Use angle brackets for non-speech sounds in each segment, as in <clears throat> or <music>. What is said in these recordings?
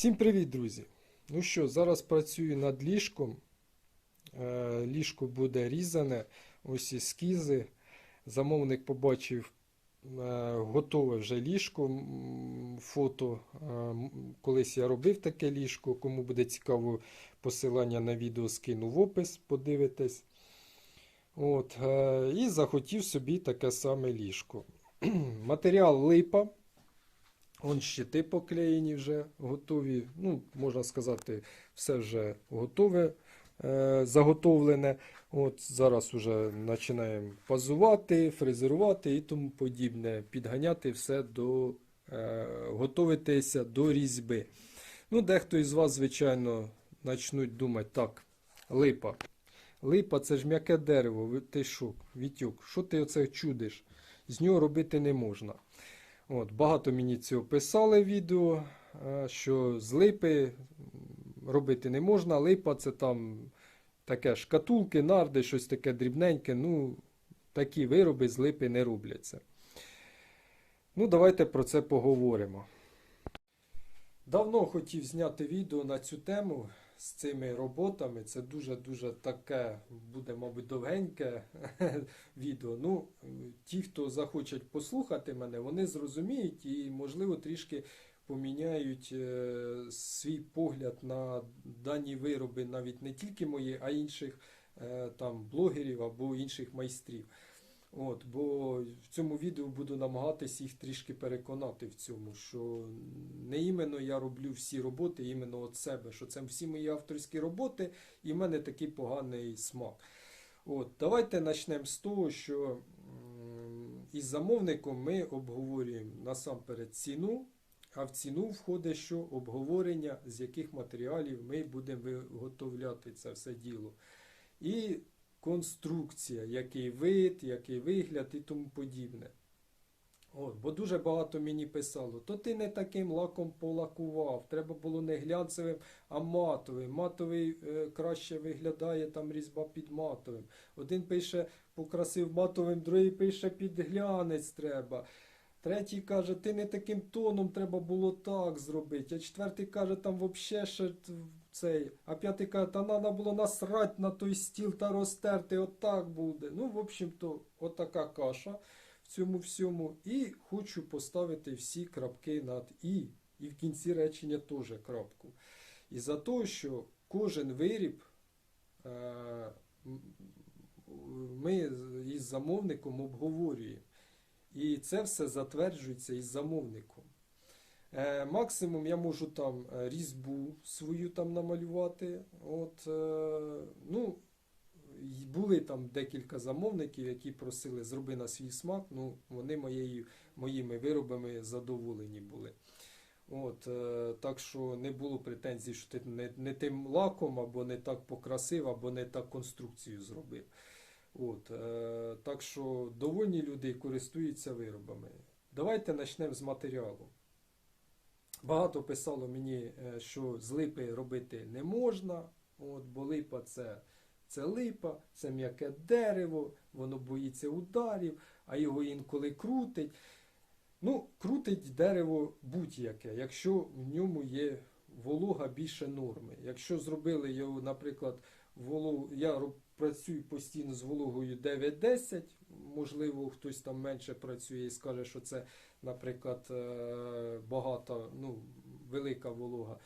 Всім привіт, друзі! Ну що, зараз працюю над ліжком. Е, Ліжко буде різане. Ось ескізи. Замовник побачив е, готове вже ліжко. Фото. Е, Колись я робив таке ліжко. Кому буде цікаво, посилання на відео скину в опис, подивитесь. От, і захотів собі таке саме ліжко. <clears throat> Матеріал липа. Он щити поклеєні вже готові. Ну, можна сказати, все вже готове, е, заготовлене. От Зараз вже починаємо пазувати, фрезерувати і тому подібне. Підганяти все до е, готуватися до різьби. Ну, дехто із вас, звичайно, почнуть думати, так, липа. Липа це ж м'яке дерево. Ти що, Вітюк, що ти оце чудиш? З нього робити не можна. От, багато мені цього писали відео, е, що з липи робити не можна. Липа це там таке шкатулки, нарди, щось таке дрібненьке. Ну, такі вироби з липи не робляться. Ну, давайте про це поговоримо. Давно хотів зняти відео на цю тему з цими роботами. Це дуже-дуже таке буде, мабуть, довгеньке <laughs> відео. Ну, ті, хто захочуть послухати мене, вони зрозуміють і, можливо, трішки поміняють е, свій погляд на дані вироби, навіть не тільки мої, а інших е, там блогерів або інших майстрів. От, бо в цьому відео буду намагатись їх трішки переконати в цьому, що не іменно я роблю всі роботи, іменно від себе, що це всі мої авторські роботи, і в мене такий поганий смак. От, давайте почнемо з того, що із замовником ми обговорюємо насамперед ціну, а в ціну входить що обговорення, з яких матеріалів ми будемо виготовляти це все діло. І конструкція, який вид, який вигляд і тому подібне. От, бо дуже багато мені писало, то ти не таким лаком полакував, треба було не глянцевим, а матовим. Матовий е, краще виглядає там різьба під матовим. Один пише покрасив матовим, другий пише під глянець треба. Третій каже, ти не таким тоном треба було так зробити. А четвертий каже, там взагалі ще цей. А п'ятий каже, та треба було насрать на той стіл та розтерти, отак буде. Ну, в общем-то, отака каша в цьому всьому. І хочу поставити всі крапки над І. І в кінці речення теж крапку. І за те, що кожен виріб е, ми із замовником обговорюємо. І це все затверджується із замовником. Е, максимум я можу там е, різьбу свою там намалювати. От, е, ну, були там декілька замовників, які просили зроби на свій смак. Ну, вони моєю, моїми виробами задоволені були. От, е, так що не було претензій, що ти не, не тим лаком, або не так покрасив, або не так конструкцію зробив. От, е, так що довольні люди користуються виробами. Давайте почнемо з матеріалу. Багато писало мені, е, що з липи робити не можна, от, бо липа це, це липа, це м'яке дерево, воно боїться ударів, а його інколи крутить. Ну, крутить дерево будь-яке, якщо в ньому є волога більше норми. Якщо зробили його, наприклад, вологу, я працюю постійно з вологою 9-10, можливо, хтось там менше працює і скаже, що це, наприклад, е, багата, ну, велика волога.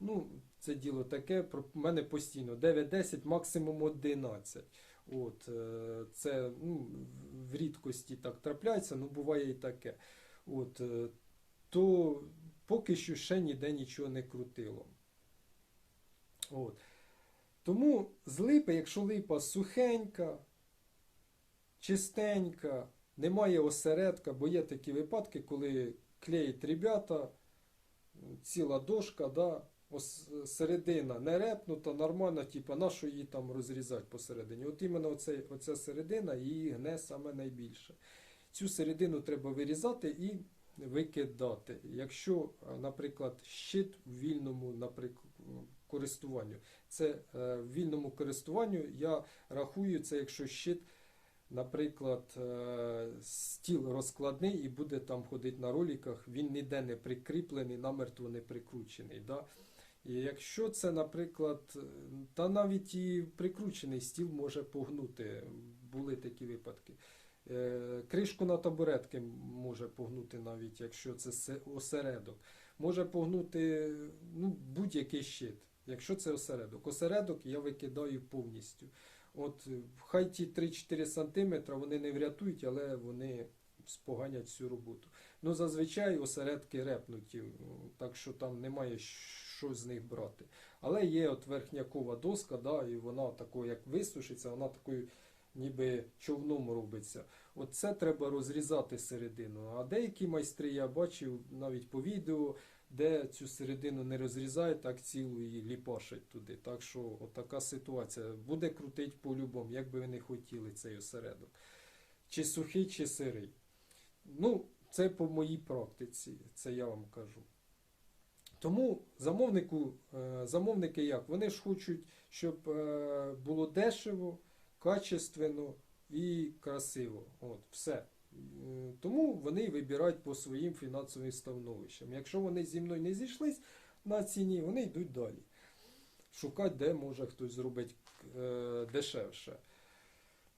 Ну, це діло таке, про мене постійно 9-10, максимум 11. От, е, це ну, в рідкості так трапляється, ну буває і таке. От, е, то поки що ще ніде нічого не крутило. От. Тому з липи, якщо липа сухенька, чистенька, немає осередка, бо є такі випадки, коли клеять ребята, ціла дошка, да, ос- середина не репнута, нормально, типу, на що її там розрізати посередині. От іменно оце, оця середина її гне саме найбільше. Цю середину треба вирізати і викидати. Якщо, наприклад, щит в вільному наприклад, користуванню, це е, в вільному користуванню я рахую це, якщо щит наприклад, е, стіл розкладний і буде там ходити на роліках, він ніде не прикріплений, намертво не прикручений. Да? І якщо це, наприклад, та навіть і прикручений стіл може погнути, були такі випадки. Е, Кришку на табуретки може погнути навіть, якщо це осередок. Може погнути ну, будь-який щит, якщо це осередок. Осередок я викидаю повністю. От е, хай ті 3-4 см вони не врятують, але вони споганять всю роботу. Ну, зазвичай осередки репнуті, так що там немає що з них брати. Але є от верхнякова доска, да, і вона такою, як висушиться, вона такою ніби човном робиться. От це треба розрізати середину. А деякі майстри я бачив навіть по відео, де цю середину не розрізають, так цілу і ліпашать туди. Так що от така ситуація. Буде крутить по-любому, як би ви не хотіли цей осередок. Чи сухий, чи сирий. Ну, це по моїй практиці, це я вам кажу. Тому замовнику, е, замовники як? Вони ж хочуть, щоб е, було дешево, качественно і красиво. От, все. Е, Тому вони вибирають по своїм фінансовим становищам. Якщо вони зі мною не зійшлись на ціні, вони йдуть далі. Шукати, де може хтось зробити е, дешевше.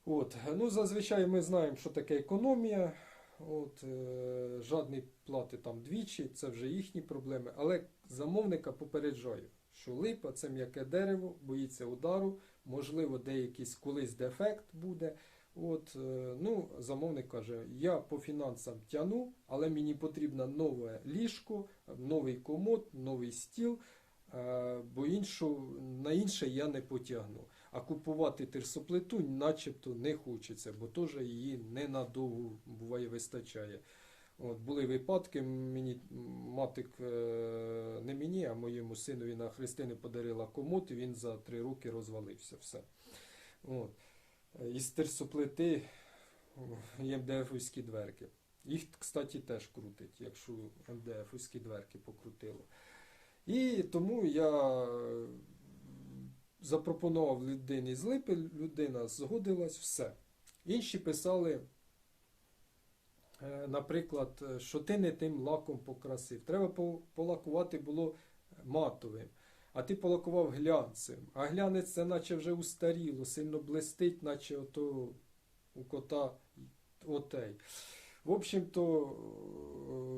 От. Ну, зазвичай ми знаємо, що таке економія. От, е, жадний плати там двічі, це вже їхні проблеми. Але замовника попереджаю, що липа це м'яке дерево, боїться удару, можливо, деякийсь колись дефект буде. От, е, ну, замовник каже, я по фінансам тяну, але мені потрібно нове ліжко, новий комод, новий стіл, е, бо іншу, на інше я не потягну. А купувати тирсоплиту начебто не хочеться, бо теж її ненадовго буває вистачає. От, були випадки, мені матик е, не мені, а моєму синові на Христини подарила комод, і він за три роки розвалився. Все. От. Із тирсоплити є МДФівські дверки. Їх, кстати, теж крутить, якщо МДФівські дверки покрутило. І тому я е, запропонував людині з липи, людина згодилась, все. Інші писали, е, наприклад, е, що ти не тим лаком покрасив. Треба полакувати було матовим. А ти полакував глянцем. А глянець це наче вже устаріло, сильно блистить, наче ото у кота отей. В общем-то,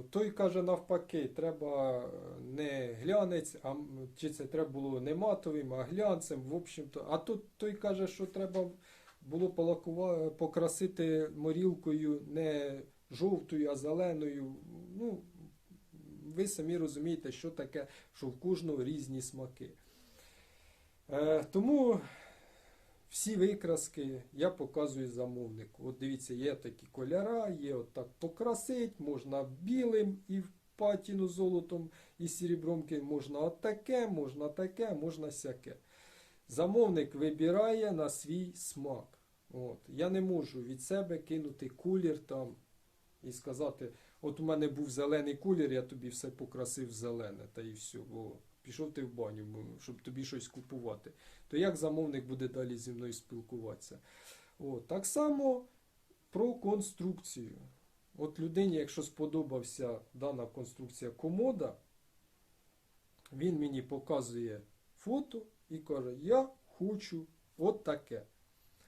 е, той каже навпаки, треба не глянець, а чи це треба було не матовим, а глянцем. В общем-то, а тут той каже, що треба було полакува- покрасити морілкою не жовтою, а зеленою. Ну, ви самі розумієте, що таке, що в кожного різні смаки. Е, тому всі викраски я показую замовнику. От дивіться, є такі кольора, є отак покрасить, можна білим і в патіну золотом і серебром, ки- можна отаке, можна таке, можна сяке. Замовник вибирає на свій смак. От. Я не можу від себе кинути кулір там і сказати, от у мене був зелений кулір, я тобі все покрасив зелене, та і все. Бо пішов ти в баню, щоб тобі щось купувати. То як замовник буде далі зі мною спілкуватися? От. Так само про конструкцію. От людині, якщо сподобався дана конструкція комода, він мені показує фото і каже, я хочу от таке.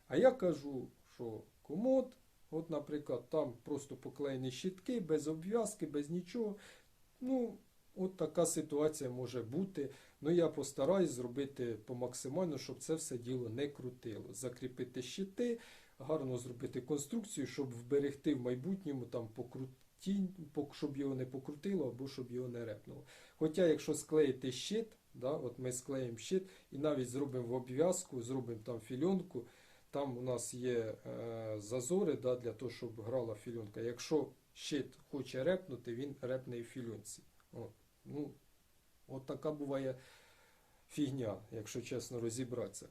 А я кажу, що комод, от, наприклад, там просто поклеєні щітки, без обв'язки, без нічого. Ну, от така ситуація може бути. Ну, я постараюсь зробити по максимально, щоб це все діло не крутило. Закріпити щити, гарно зробити конструкцію, щоб вберегти в майбутньому там покруті, пок- щоб його не покрутило або щоб його не репнуло. Хоча, якщо склеїти щит, да, от ми склеїмо щит і навіть зробимо в обв'язку, зробимо там фільонку, там у нас є е, зазори да, для того, щоб грала фільонка. Якщо щит хоче репнути, він репне і в фільонці. От. Ну, от така буває фігня, якщо чесно розібратися.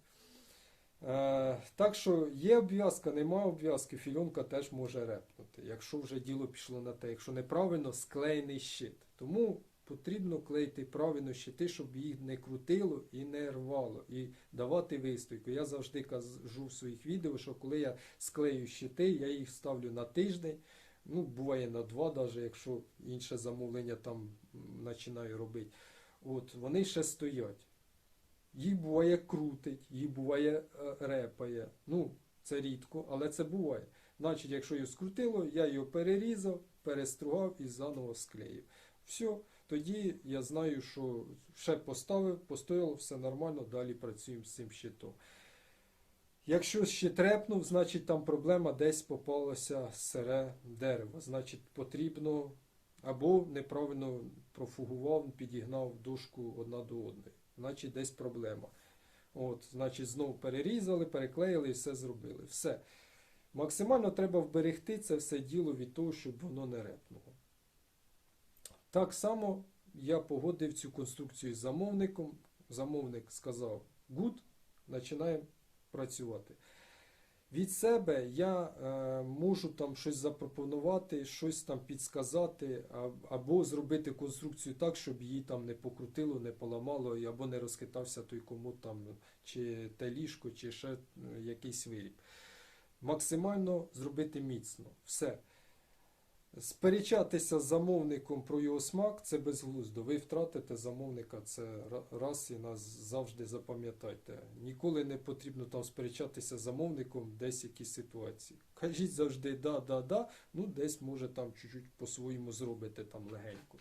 Е, так що є обв'язка, немає обв'язки, фільонка теж може репнути, якщо вже діло пішло на те, якщо неправильно склеєний щит. Тому потрібно клеїти правильно щити, щоб їх не крутило і не рвало, і давати вистойку. Я завжди кажу в своїх відео, що коли я склею щити, я їх ставлю на тиждень. Ну, буває на два, навіть якщо інше замовлення там починаю робити. От, вони ще стоять. Їх буває крутить, їх буває е, репає. Ну, це рідко, але це буває. Значить, якщо його скрутило, я його перерізав, перестругав і заново склеїв. Все, тоді я знаю, що ще поставив, постояло, все нормально, далі працюємо з цим щитом. Якщо ще трепнув, значить там проблема десь попалося сире дерево. Значить, потрібно або неправильно профугував, підігнав дошку одна до одної. Значить, десь проблема. От, значить, знову перерізали, переклеїли і все зробили. Все. Максимально треба вберегти це все діло від того, щоб воно не репнуло. Так само я погодив цю конструкцію з замовником. Замовник сказав good, починаємо працювати. Від себе я е, можу там щось запропонувати, щось там підсказати, або зробити конструкцію так, щоб її там не покрутило, не поламало, або не розхитався той комод там, чи те ліжко, чи ще е, якийсь виріб. Максимально зробити міцно. Все. Сперечатися з замовником про його смак це безглуздо. Ви втратите замовника, це раз і нас завжди запам'ятайте. Ніколи не потрібно там сперечатися з замовником десь якісь ситуації. Кажіть завжди да, да, да, ну десь може там чуть-чуть по-своєму зробите там легенько.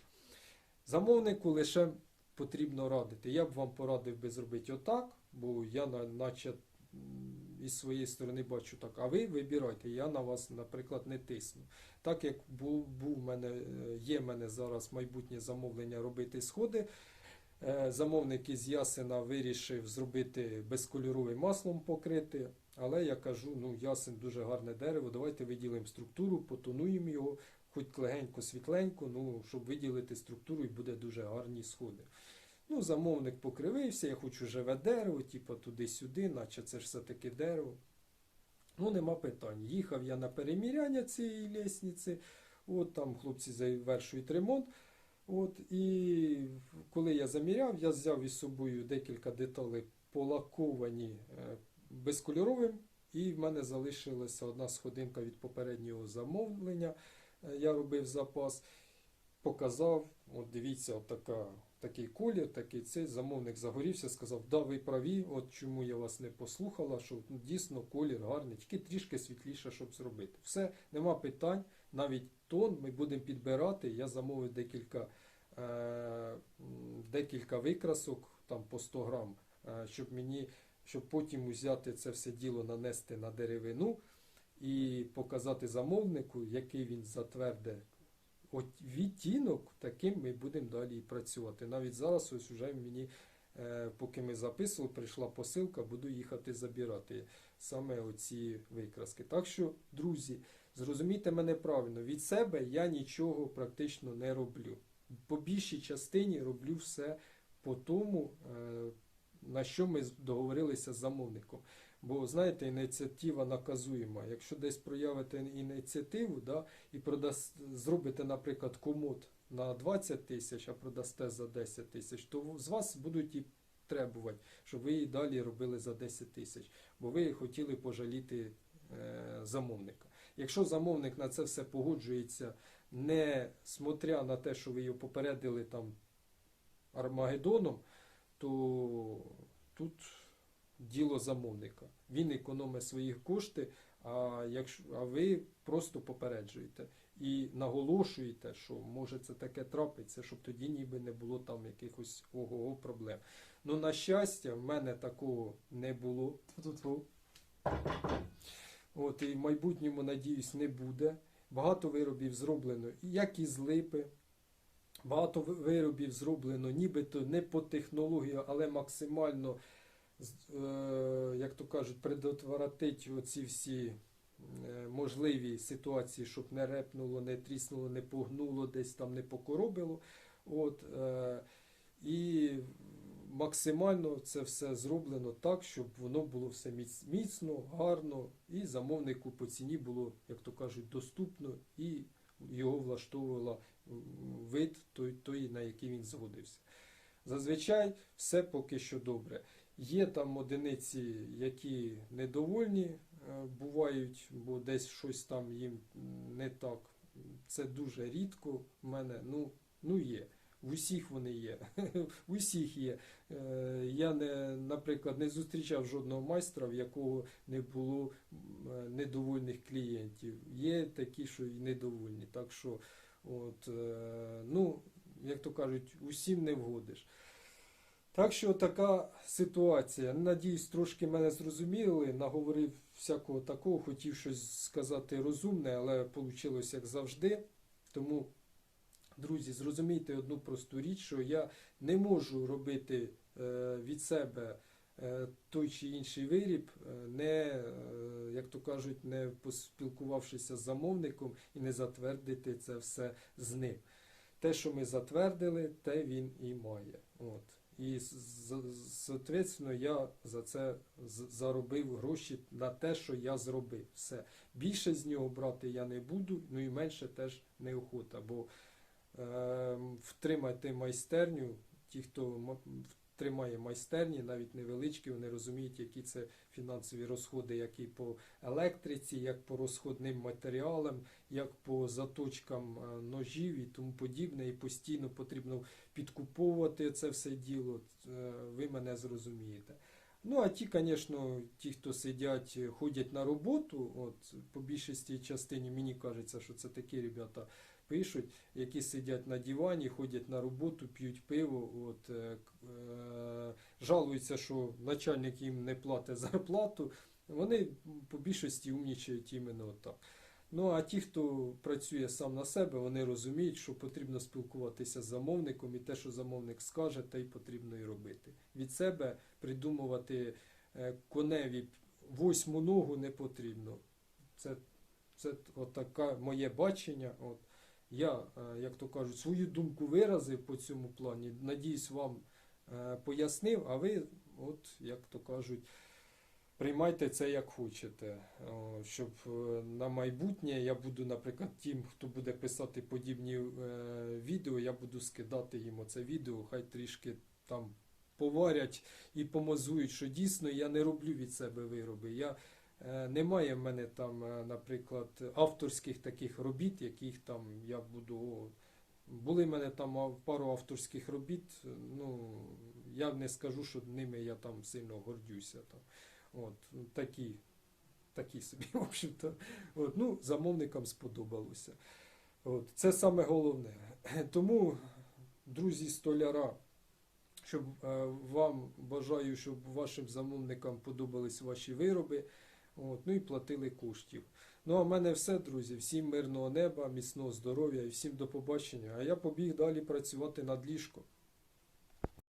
Замовнику лише потрібно радити. Я б вам порадив би зробити отак, бо я наче із своєї сторони бачу так. А ви вибирайте, я на вас, наприклад, не тисну. Так як був, був мене, е, є в мене зараз майбутнє замовлення робити сходи. е, Замовник із Ясена вирішив зробити безкольоровим маслом покрити. Але я кажу, ну ясен дуже гарне дерево, давайте виділимо структуру, потонуємо його, хоч легенько, світленько, ну, щоб виділити структуру і буде дуже гарні сходи. Ну, замовник покривився, я хочу живе дерево, типу туди-сюди, наче це ж все-таки дерево. Ну, нема питань. Їхав я на переміряння цієї лісниці, от там хлопці завершують ремонт. От, і коли я заміряв, я взяв із собою декілька деталей полаковані е, безкольоровим, і в мене залишилася одна сходинка від попереднього замовлення. Е, Я робив запас, показав, от дивіться, от така, такий колір, такий цей замовник загорівся, сказав, да, ви праві, от чому я вас не послухала, що ну, дійсно колір гарний, тільки трішки світліше, щоб зробити. Все, нема питань, навіть тон ми будемо підбирати. Я замовив декілька, е, декілька викрасок, там по 100 грам, е, щоб мені, щоб потім взяти це все діло, нанести на деревину і показати замовнику, який він затверде от відтінок, таким ми будемо далі працювати. Навіть зараз ось вже мені, е, поки ми записували, прийшла посилка, буду їхати забирати саме оці викраски. Так що, друзі, зрозумійте мене правильно, від себе я нічого практично не роблю. По більшій частині роблю все по тому, е, на що ми договорилися з замовником. Бо знаєте, ініціатива наказуєма. Якщо десь проявите ініціативу, да, і продаст, зробите, наприклад, комод на 20 тисяч, а продасте за 10 тисяч, то з вас будуть і требувати, щоб ви і далі робили за 10 тисяч, бо ви хотіли пожаліти е, замовника. Якщо замовник на це все погоджується, не смотря на те, що ви його попередили там Армагеддоном, то тут діло замовника. Він економить свої кошти, а, якщо, а ви просто попереджуєте і наголошуєте, що може це таке трапиться, щоб тоді ніби не було там якихось ого проблем. Ну, на щастя, в мене такого не було. От, і в майбутньому, надіюсь, не буде. Багато виробів зроблено, як із липи. Багато виробів зроблено нібито не по технології, але максимально, як то кажуть, предотвратить оці всі е, можливі ситуації, щоб не репнуло, не тріснуло, не погнуло, десь там не покоробило. От, е, і максимально це все зроблено так, щоб воно було все міцно, гарно, і замовнику по ціні було, як то кажуть, доступно і його влаштовувала вид той, той, на який він згодився. Зазвичай все поки що добре. Є там одиниці, які недовольні е, бувають, бо десь щось там їм не так. Це дуже рідко в мене. Ну, ну є. В усіх вони є. <laughs> В усіх є. Е, Я не, наприклад, не зустрічав жодного майстра, в якого не було недовольних клієнтів. Є такі, що і недовольні. Так що, от, е, ну, як то кажуть, усім не вгодиш. Так що така ситуація. Надіюсь, трошки мене зрозуміли, наговорив всякого такого, хотів щось сказати розумне, але вийшло як завжди. Тому, друзі, зрозумійте одну просту річ, що я не можу робити е, від себе е, той чи інший виріб, е, не, як то кажуть, не поспілкувавшися з замовником і не затвердити це все з ним. Те, що ми затвердили, те він і має. От. І, соответственно, я за це заробив гроші на те, що я зробив. Все. Більше з нього брати я не буду, ну і менше теж неохота. Бо е, втримати майстерню, ті, хто тримає майстерні, навіть невеличкі, вони розуміють, які це фінансові розходи, як і по електриці, як по розходним матеріалам, як по заточкам е, ножів і тому подібне. І постійно потрібно підкуповувати це все діло. Е, Ви мене зрозумієте. Ну, а ті, звісно, ті, хто сидять, ходять на роботу, от по більшості частині мені кажеться, що це такі ребята пишуть, які сидять на дивані, ходять на роботу, п'ють пиво, от, е, е, жалуються, що начальник їм не платить зарплату. Вони по більшості умнічають іменно так. Ну а ті, хто працює сам на себе, вони розуміють, що потрібно спілкуватися з замовником, і те, що замовник скаже, те й потрібно і робити. Від себе придумувати е, коневі восьму ногу не потрібно. Це, це от таке моє бачення. От. Я, е, як то кажуть, свою думку виразив по цьому плані. Надіюсь, вам е, пояснив, а ви, от, як то кажуть, приймайте це як хочете. Щоб е, на майбутнє я буду, наприклад, тим, хто буде писати подібні відео, я буду скидати їм оце відео, хай трішки там поварять і помазують, що дійсно я не роблю від себе вироби. Я, немає в мене там, е, наприклад, авторських таких робіт, яких там я буду. були в мене там пару авторських робіт. Ну, я не скажу, що ними я там сильно гордюся. Там. От, ну, такі, такі собі, <laughs> в общем-то. От, ну, замовникам сподобалося. От, це саме головне. <clears throat> Тому, друзі столяра, щоб е, вам бажаю, щоб вашим замовникам подобались ваші вироби. От, ну і платили коштів. Ну а в мене все, друзі. Всім мирного неба, міцного здоров'я і всім до побачення. А я побіг далі працювати над ліжком.